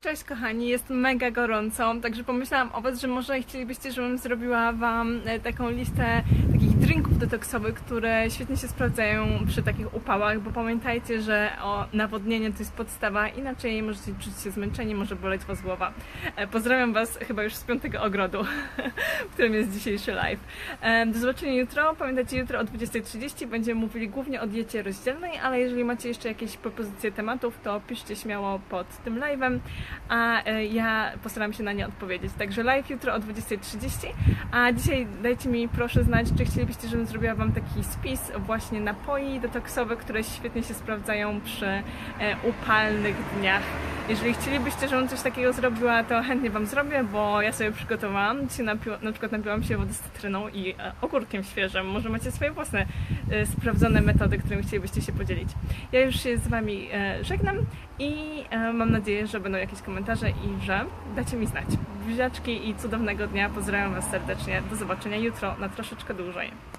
Cześć kochani, jest mega gorąco, także pomyślałam o Was, że może chcielibyście, żebym zrobiła Wam e, taką listę takich drinków detoksowych, które świetnie się sprawdzają przy takich upałach, bo pamiętajcie, że o, nawodnienie to jest podstawa, inaczej możecie czuć się zmęczeni, może boleć Was głowa. E, Pozdrawiam Was chyba już z piątego ogrodu, w którym jest dzisiejszy live. E, Do zobaczenia jutro, pamiętajcie, jutro o 20.30 będziemy mówili głównie o diecie rozdzielnej, ale jeżeli macie jeszcze jakieś propozycje tematów, to piszcie śmiało pod tym live'em a e, ja postaram się na nie odpowiedzieć. Także live jutro o 20.30, a dzisiaj dajcie mi proszę znać, czy chcielibyście, żebym zrobiła Wam taki spis właśnie napoi detoksowe, które świetnie się sprawdzają przy e, upalnych dniach. Jeżeli chcielibyście, żebym coś takiego zrobiła, to chętnie Wam zrobię, bo ja sobie przygotowałam. Dzisiaj napiła, na przykład napiłam się wody z cytryną i e, ogórkiem świeżym. Może macie swoje własne e, sprawdzone metody, którymi chcielibyście się podzielić. Ja już się z Wami e, żegnam i e, mam nadzieję, że będą jakieś komentarze i że dacie mi znać. Buziaczki i cudownego dnia. Pozdrawiam Was serdecznie. Do zobaczenia jutro na troszeczkę dłużej.